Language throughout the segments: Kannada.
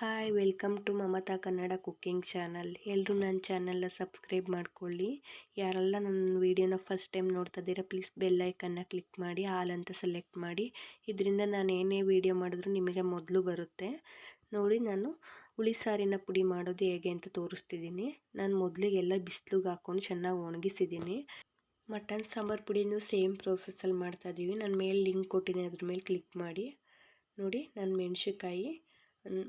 Hi welcome to Mamata Kannada cooking channel ಎಲ್ಲರೂ ನನ್ನ ಚಾನಲ್ನ ಸಬ್ಸ್ಕ್ರೈಬ್ ಮಾಡ್ಕೊಳ್ಳಿ. ಯಾರೆಲ್ಲ ನನ್ನ ವೀಡಿಯೋನ ಫಸ್ಟ್ ಟೈಮ್ ನೋಡ್ತಾ ಇದ್ದೀರಾ ಪ್ಲೀಸ್ ಬೆಲ್ಲೈಕನ್ನ ಕ್ಲಿಕ್ ಮಾಡಿ ಹಾಲ್ ಅಂತ ಸೆಲೆಕ್ಟ್ ಮಾಡಿ. ಇದರಿಂದ ನಾನು ಏನೇ ವೀಡಿಯೋ ಮಾಡಿದ್ರು ನಿಮಗೆ ಮೊದಲು ಬರುತ್ತೆ. ನೋಡಿ, ನಾನು ಹುಳಿ ಸಾರಿನ ಪುಡಿ ಮಾಡೋದು ಹೇಗೆ ಅಂತ ತೋರಿಸ್ತಿದ್ದೀನಿ. ನಾನು ಮೊದಲಿಗೆಲ್ಲ ಬಿಸಿಲಿಗೆ ಹಾಕ್ಕೊಂಡು ಚೆನ್ನಾಗಿ ಒಣಗಿಸಿದ್ದೀನಿ. ಮಟನ್, ಸಾಂಬಾರು ಪುಡಿನೂ ಸೇಮ್ ಪ್ರೋಸೆಸ್ಸಲ್ಲಿ ಮಾಡ್ತಾಯಿದ್ದೀವಿ ನಾನು ಮೇಲೆ ಲಿಂಕ್ ಕೊಟ್ಟಿದ್ದೀನಿ ಅದ್ರ ಮೇಲೆ ಕ್ಲಿಕ್ ಮಾಡಿ. ನೋಡಿ, ನಾನು ಮೆಣಸಿನ್ಕಾಯಿ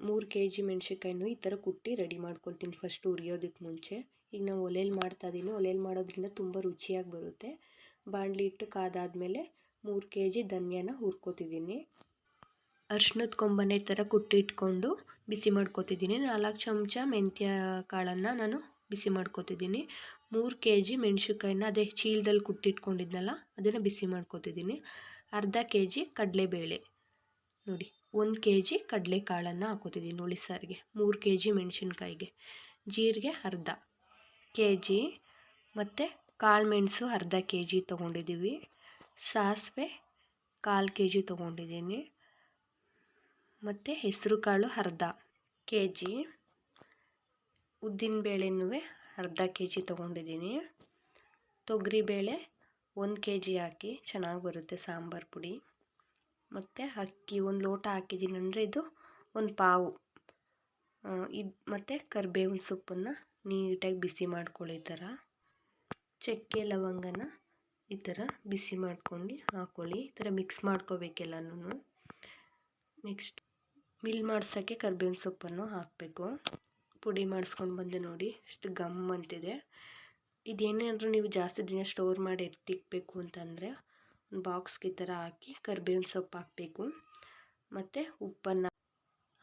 ಮೂರು ಕೆ ಜಿ ಮೆಣ್ಸಿನ್ಕಾಯಿನೂ ಈ ಥರ ಕುಟ್ಟಿ ರೆಡಿ ಮಾಡ್ಕೊಳ್ತೀನಿ ಫಸ್ಟ್ ಹುರಿಯೋದಕ್ಕೆ ಮುಂಚೆ. ಈಗ ನಾವು ಒಲೆಯಲ್ಲಿ ಮಾಡ್ತಾ ಇದ್ದೀನಿ ಒಲೆಯಲ್ಲಿ ಮಾಡೋದ್ರಿಂದ ತುಂಬ ರುಚಿಯಾಗಿ ಬರುತ್ತೆ. ಬಾಣಲಿ ಇಟ್ಟು ಕಾದಾದಮೇಲೆ ಮೂರು ಕೆ ಜಿ ಧನಿಯಾನ ಹುರ್ಕೋತಿದ್ದೀನಿ ಅರ್ಶಿನದ ಕೊಂಬನೆ ಈ ಥರ ಕುಟ್ಟಿಟ್ಕೊಂಡು ಬಿಸಿ ಮಾಡ್ಕೊತಿದ್ದೀನಿ ನಾಲ್ಕು ಚಮಚ ಮೆಂತ್ಯ ಕಾಳನ್ನು ನಾನು ಬಿಸಿ ಮಾಡ್ಕೊತಿದ್ದೀನಿ ಮೂರು ಕೆ ಜಿ ಮೆಣಸಿನ್ಕಾಯಿನ ಅದೇ ಚೀಲದಲ್ಲಿ ಕುಟ್ಟಿಟ್ಕೊಂಡಿದ್ನಲ್ಲ ಅದನ್ನು ಬಿಸಿ ಮಾಡ್ಕೊತಿದ್ದೀನಿ ಅರ್ಧ ಕೆ ಜಿ ಕಡಲೆಬೇಳೆ. ನೋಡಿ. ಒಂದು ಕೆ ಜಿ ಕಡಲೆಕಾಳನ್ನು ಹಾಕೋತಿದ್ದೀನಿ ಹುಳಿ ಸಾರಿಗೆ. ಮೂರು ಕೆ ಜಿ ಮೆಣಸಿನ್ಕಾಯಿಗೆ. ಜೀರಿಗೆ ಅರ್ಧ ಕೆ ಜಿ ಮತ್ತು ಕಾಳು ಮೆಣಸು ಅರ್ಧ ಕೆ ಜಿ ತೊಗೊಂಡಿದ್ದೀವಿ ಸಾಸಿವೆ ಕಾಲು ಕೆ ಜಿ ತೊಗೊಂಡಿದ್ದೀನಿ ಮತ್ತು ಹೆಸರು ಕಾಳು ಅರ್ಧ ಕೆ ಜಿ ಉದ್ದಿನಬೇಳೆನೂ ಅರ್ಧ ಕೆ ಜಿ ತೊಗೊಂಡಿದ್ದೀನಿ ತೊಗರಿಬೇಳೆ ಒಂದು ಕೆ ಜಿ ಹಾಕಿ ಚೆನ್ನಾಗಿ ಬರುತ್ತೆ ಸಾಂಬಾರು ಪುಡಿ. ಮತ್ತು ಅಕ್ಕಿ ಒಂದು ಲೋಟ ಹಾಕಿದ್ದೀನಿ. ಅಂದರೆ ಇದು ಒಂದು ಪಾವು. ಇದು ಮತ್ತು ಕರಿಬೇವಿನ ಸೊಪ್ಪನ್ನು ನೀಟಾಗಿ ಬಿಸಿ ಮಾಡ್ಕೊಳ್ಳಿ ಈ ಥರ. ಚಕ್ಕೆ ಲವಂಗನ ಈ ಥರ ಬಿಸಿ ಮಾಡ್ಕೊಂಡು ಹಾಕ್ಕೊಳ್ಳಿ ಈ ಥರ ಮಿಕ್ಸ್ ಮಾಡ್ಕೋಬೇಕೆಲ್ಲನೂ ನೆಕ್ಸ್ಟ್ ಮಿಲ್ ಮಾಡ್ಸೋಕ್ಕೆ ಕರಿಬೇವಿನ ಸೊಪ್ಪನ್ನು ಹಾಕಬೇಕು. ಪುಡಿ ಮಾಡಿಸ್ಕೊಂಡು ಬಂದೆ ನೋಡಿ, ಇಷ್ಟು ಗಮ್ ಅಂತಿದೆ. ಇದೇನೇ ಅಂದರೂ ನೀವು ಜಾಸ್ತಿ ದಿನ ಸ್ಟೋರ್ ಮಾಡಿ ಎತ್ತಿಕ್ಬೇಕು ಅಂತಂದರೆ ಬಾಕ್ಸ್ಗೆ ಈ ಥರ ಹಾಕಿ ಕರ್ಬೇವಿನ ಸೊಪ್ಪು ಹಾಕಬೇಕು. ಮತ್ತು ಉಪ್ಪನ್ನು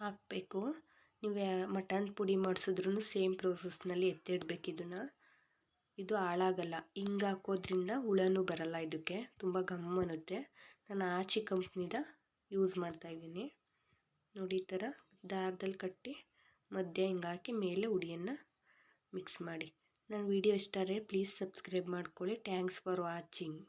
ಹಾಕಬೇಕು. ನೀವು ಮಟನ್ ಪುಡಿ ಮಾಡಿಸಿದ್ರೂ ಸೇಮ್ ಪ್ರೋಸೆಸ್ನಲ್ಲಿ ಎತ್ತಿಡ್ಬೇಕು ಇದನ್ನು. ಇದು ಹಾಳಾಗಲ್ಲ. ಹಿಂಗೆ ಹಾಕೋದ್ರಿಂದ ಹುಳನೂ ಬರಲ್ಲ ಇದಕ್ಕೆ. ತುಂಬ ಘಮ್ ಅನ್ನುತ್ತೆ. ನಾನು ಆಚಿ ಕಂಪ್ನಿದ ಯೂಸ್ ಮಾಡ್ತಾಯಿದ್ದೀನಿ ನೋಡಿ ಈ ಥರ ದಾರದಲ್ಲಿ ಕಟ್ಟಿ ಮಧ್ಯ ಹಿಂಗೆ ಹಾಕಿ ಮೇಲೆ ಹುಡಿಯನ್ನು ಮಿಕ್ಸ್ ಮಾಡಿ. ನನ್ನ ವಿಡಿಯೋ ಇಷ್ಟ ಆದರೆ ಪ್ಲೀಸ್ ಸಬ್ಸ್ಕ್ರೈಬ್ ಮಾಡ್ಕೊಳ್ಳಿ. Thanks for watching.